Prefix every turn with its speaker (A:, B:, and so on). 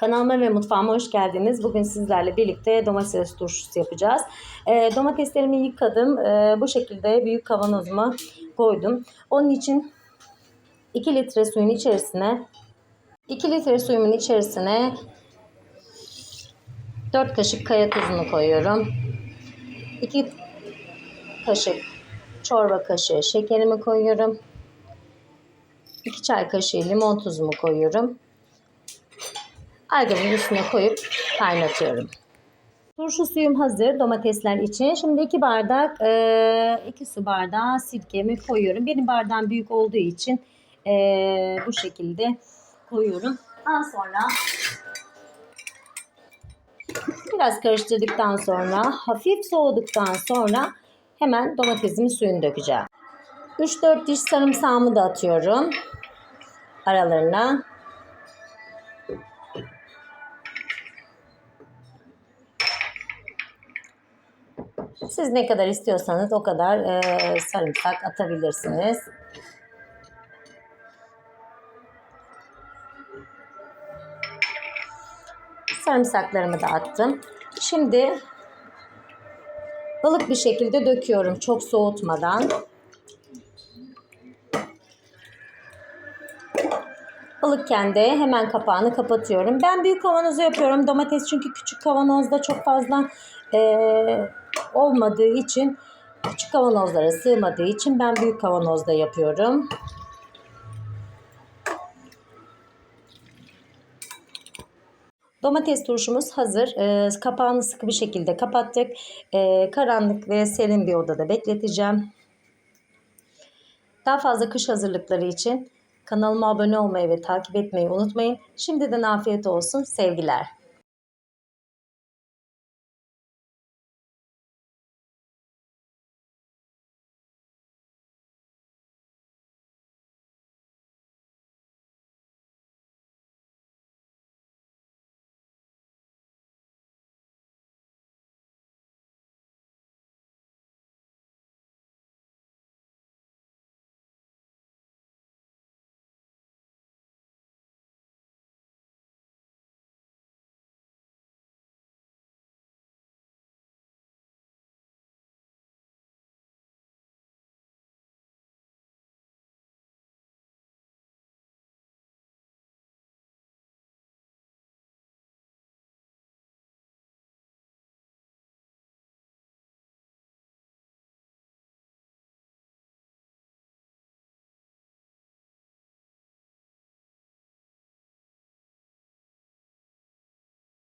A: Kanalıma ve mutfağıma hoş geldiniz. Bugün sizlerle birlikte domates turşusu yapacağız. Ee, domateslerimi yıkadım. Ee, bu şekilde büyük kavanozuma koydum. Onun için 2 litre suyun içerisine 2 litre suyumun içerisine 4 kaşık kaya tuzunu koyuyorum. 2 kaşık çorba kaşığı şekerimi koyuyorum. 2 çay kaşığı limon tuzumu koyuyorum. Aygırın üstüne koyup kaynatıyorum. Turşu suyum hazır domatesler için. Şimdi 2 bardak, 2 su bardağı sirkemi koyuyorum. Benim bardağım büyük olduğu için e, bu şekilde koyuyorum. Daha sonra biraz karıştırdıktan sonra hafif soğuduktan sonra hemen domatesimin suyunu dökeceğim. 3-4 diş sarımsağımı da atıyorum aralarına. Siz ne kadar istiyorsanız o kadar e, sarımsak atabilirsiniz. Sarımsaklarımı da attım. Şimdi ılık bir şekilde döküyorum çok soğutmadan. Ilıkken de hemen kapağını kapatıyorum. Ben büyük kavanozu yapıyorum. Domates çünkü küçük kavanozda çok fazla e, olmadığı için küçük kavanozlara sığmadığı için ben büyük kavanozda yapıyorum. Domates turşumuz hazır. Ee, kapağını sıkı bir şekilde kapattık. Ee, karanlık ve serin bir odada bekleteceğim. Daha fazla kış hazırlıkları için kanalıma abone olmayı ve takip etmeyi unutmayın. Şimdiden afiyet olsun. Sevgiler.